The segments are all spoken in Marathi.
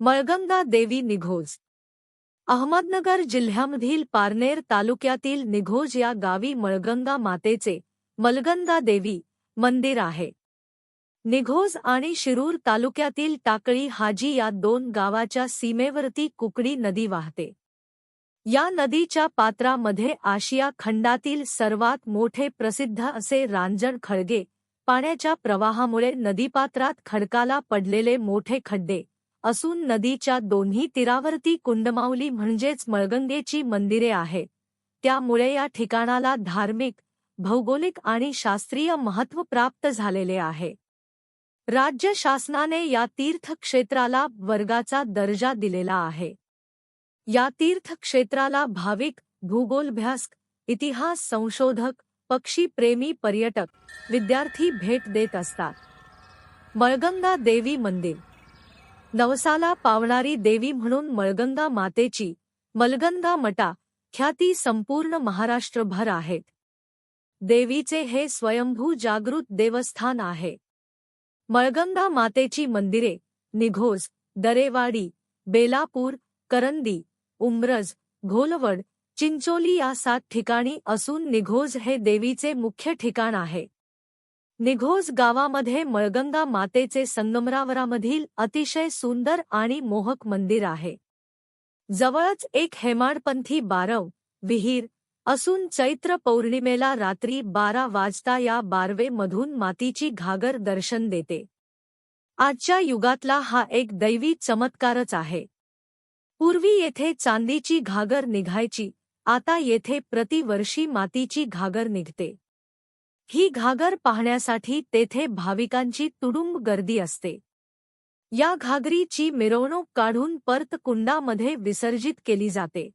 मळगंगा देवी निघोज. अहमदनगर जिल्ह्यामधील पारनेर तालुक्यातील निघोज या गावी मळगंगा मातेचे मलगंगा देवी मंदिर आहे. निघोज आणि शिरूर तालुक्यातील टाकळी हाजी या दोन गावाच्या सीमेवरती कुकडी नदी वाहते. या नदीच्या पात्रामध्ये आशिया खंडातील सर्वात मोठे प्रसिद्ध असे रांजण खळगे पाण्याच्या प्रवाहामुळे नदीपात्रात खडकाला पडलेले मोठे खड्डे असून नदीच्या दोन्ही तीरावरती कुंडमाऊली म्हणजेच मळगंगेची मंदिरे आहेत. त्यामुळे या ठिकाणाला धार्मिक भौगोलिक आणि शास्त्रीय महत्त्व प्राप्त झालेले आहे. राज्य शासनाने या तीर्थक्षेत्राला वर्गाचा दर्जा दिलेला आहे. या तीर्थक्षेत्राला भाविक भूगोलभ्यासक इतिहास संशोधक पक्षीप्रेमी पर्यटक विद्यार्थी भेट देत असतात. मळगंगा देवी मंदिर नवसाला पावणारी देवी म्हणून मळगंगा मातेची मलगंगा मटा ख्याती संपूर्ण महाराष्ट्रभर आहेत. देवीचे हे स्वयंभू जागृत देवस्थान आहे. मळगंगा मातेची मंदिरे निघोज दरेवाडी बेलापूर करंदी उमरज घोलवड चिंचोली या सात ठिकाणी असून निघोज हे देवीचे मुख्य ठिकाण आहे. निघोज गावामध्ये मळगंगा मातेचे संगमरावरामधील अतिशय सुंदर आणि मोहक मंदिर आहे. जवळच एक हेमाडपंथी बारव विहीर असून चैत्र पौर्णिमेला रात्री बारा वाजता या बारवेमधून मातीची घागर दर्शन देते. आजच्या युगातला हा एक दैवी चमत्कारच आहे. पूर्वी येथे चांदीची घागर निघायची आता येथे प्रतिवर्षी मातीची घागर निघते. ही घागर पाहण्यासाठी तेथे भाविकांची तुडुंब गर्दी असते. या घागरीची मिरवणूक काढून परत कुंडामध्ये विसर्जित केली जाते.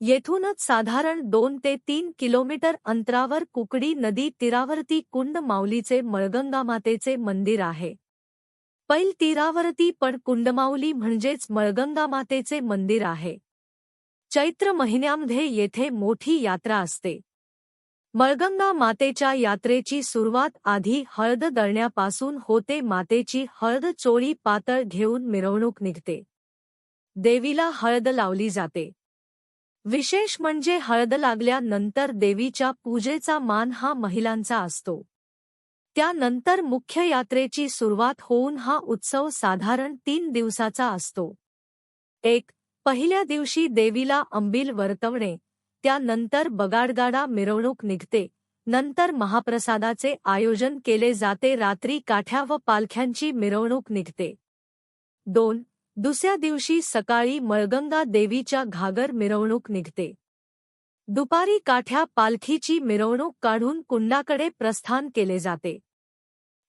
येथूनच साधारण दोन ते तीन किलोमीटर अंतरावर कुकडी नदी तीरावरती कुंड माऊलीचे मळगंगामातेचे मंदिर आहे. पैल तीरावरती पण कुंडमाऊली म्हणजेच मळगंगामातेचे मंदिर आहे. चैत्र महिन्यामध्ये येथे मोठी यात्रा असते. मळगंगा मातेच्या यात्रेची सुरुवात आधी हळद दळण्यापासून होते. मातेची हळद चोळी पातळ घेऊन मिरवणूक निघते. देवीला हळद लावली जाते. विशेष म्हणजे हळद लागल्यानंतर देवीच्या पूजेचा मान हा महिलांचा असतो. त्यानंतर मुख्य यात्रेची सुरुवात होऊन हा उत्सव साधारण तीन दिवसाचा असतो. एक पहिल्या दिवशी देवीला अंबिल वर्तवणे. त्यानंतर बगाडगाडा मिरवणूक निघते. नंतर महाप्रसादाचे आयोजन केले जाते. रात्री काठ्या व पालख्यांची मिरवणूक निघते. दोन दुसऱ्या दिवशी सकाळी मळगंगा देवीच्या घागर मिरवणूक निघते. दुपारी काठ्या पालखीची मिरवणूक काढून कुंडाकडे प्रस्थान केले जाते.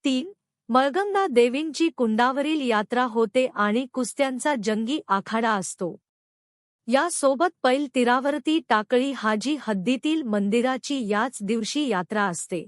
तीन मळगंगा देवींची कुंडावरील यात्रा होते आणि कुस्त्यांचा जंगी आखाडा असतो. यासोबत पैल तीरावरती टाकळी हाजी हद्दीतील मंदिराची याच दिवशी यात्रा असते.